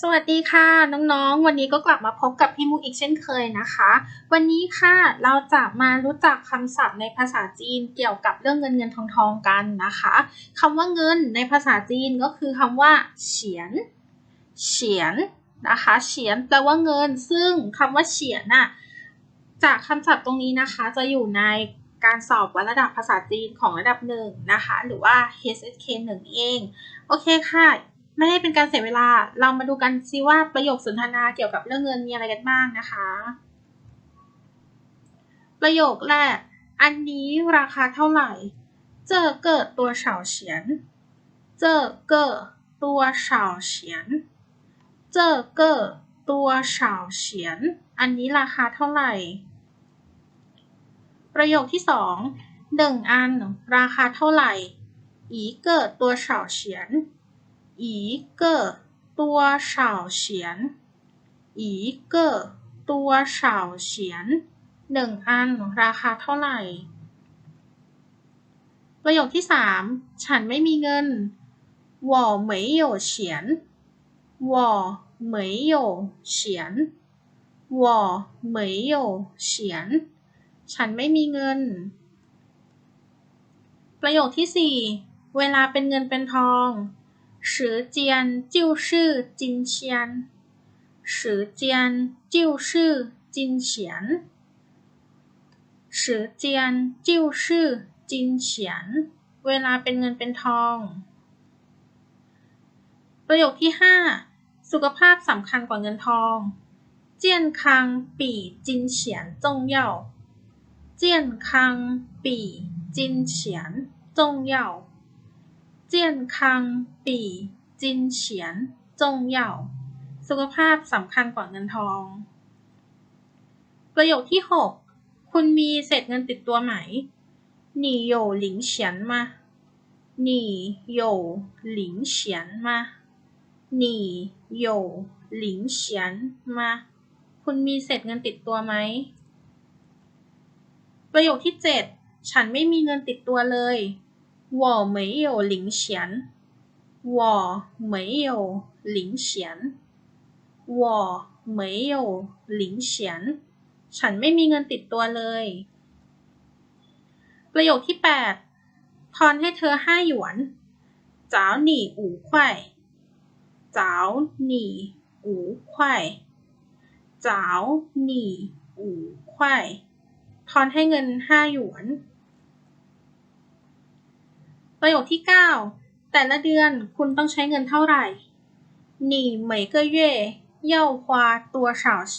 สวัสดีค่ะน้องๆ วันนี้ก็กลับมาพบกับพี่มุกอีกเช่นเคยนะคะ วันนี้ค่ะเราจะมารู้จักคำศัพท์ในภาษาจีนเกี่ยวกับเรื่องเงินเงินทองทองกันนะคะคำว่าเงินในภาษาจีนก็คือคำว่าเฉียนเฉียนนะคะเฉียนแปลว่าเงิน ซึ่งคำว่าเฉียนน่ะจากคำศัพท์ตรงนี้นะคะจะอยู่ในการสอบวัดระดับภาษาจีนของระดับหนึ่งนะคะ หรือว่า HSK 1เอง โอเคค่ะ ไม่ได้เป็นการเสียเวลา เรามาดูกันซิว่าประโยคสนทนาเกี่ยวกับเรื่องเงินมีอะไรกันบ้างนะคะ ประโยคแรก อันนี้ราคาเท่าไหร่ เจอเกิดตัวเฉาเฉียน เจอเกิดตัวเฉาเฉียน เจอเกิดตัวเฉาเฉียน อันนี้ราคาเท่าไหร่ ประโยคที่สองหนึ่งอันราคาเท่าไหร่ อีเกิดตัวเฉาเฉียน 一个多少钱一个多少钱一个多少钱หนึ่งอัน ราคาเท่าไหร่ ประโยคที่สามฉันไม่มีเงิน我没有钱我没有钱我没有钱ฉันไม่มีเงิน ประโยคที่สี่เวลาเป็นเงินเป็นทอง 时间就是金钱时间就是金钱时间就是金钱เวลาเป็นเงินเป็นทอง ประโยคที่ห้าสุขภาพสำคัญกว่าเงินทอง健康比金钱重要健康比金钱重要 健康比金钱重要สุขภาพสำคัญกว่าเงินทอง ประโยคที่หกคุณมีเศษเงินติดตัวไหม你有零钱吗你有零钱吗你有零钱吗คุณมีเศษเงินติดตัวไหม ประโยคที่เจ็ดฉันไม่มีเงินติดตัวเลย 我没有零钱我没有零钱我没有零钱ฉันไม่มีเงินติดตัวเลย ประโยคที่แปดทอนให้เธอห้าหยวน找你五块找你五块找你五块ทอนให้เงินห้าหยวน ประโยคที่เก้าแต่ละเดือนคุณต้องใช้เงินเท่าไหร่你每个月要花多少钱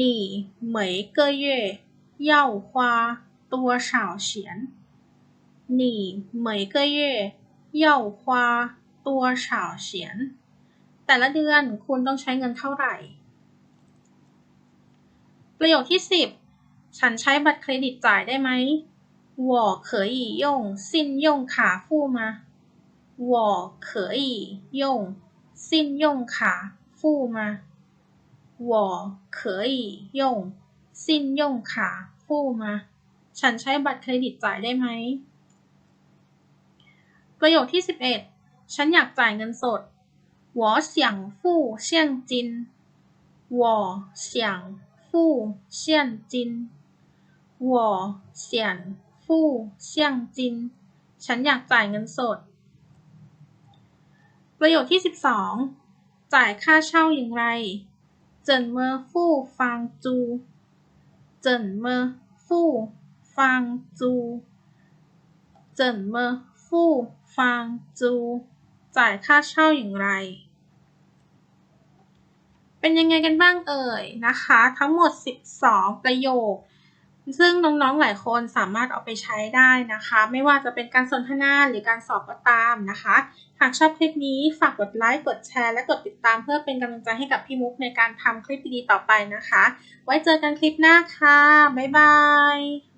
你每个月要花多少钱你每个月要花多少钱แต่ละเดือนคุณต้องใช้เงินเท่าไหร่ ประโยคที่สิบฉันใช้บัตรเครดิตจ่ายได้ไหม 我可以用信用卡付吗我可以用信用卡付吗我可以用信用卡付吗ฉันใช้บัตรเครดิตจ่ายได้ไหม ประโยคที่สิบเอ็ดฉันอยากจ่ายเงินสด我想付现金我想付现金我想 ู่เซี่ยงจิน ฉันอยากจ่ายเงินสด ประโยคที่ 12 จ่ายค่าเช่าอย่างไร เจินเมอฟู่ฟางจู เจินเมอฟู่ฟางจู เจินเมอฟู่ฟางจู จ่ายค่าเช่าอย่างไรเป็นยังไงกันบ้างเอ่ยนะคะ ทั้งหมด 12 ประโยค ซึ่งน้องๆหลายคนสามารถเอาไปใช้ได้นะคะ ไม่ว่าจะเป็นการสนทนาหรือการสอบก็ตามนะคะ หากชอบคลิปนี้ฝากกดไลค์ กดแชร์ และกดติดตามเพื่อเป็นกำลังใจให้กับพี่มุกในการทำคลิปดีๆต่อไปนะคะ ไว้เจอกันคลิปหน้าค่ะ บ๊ายบาย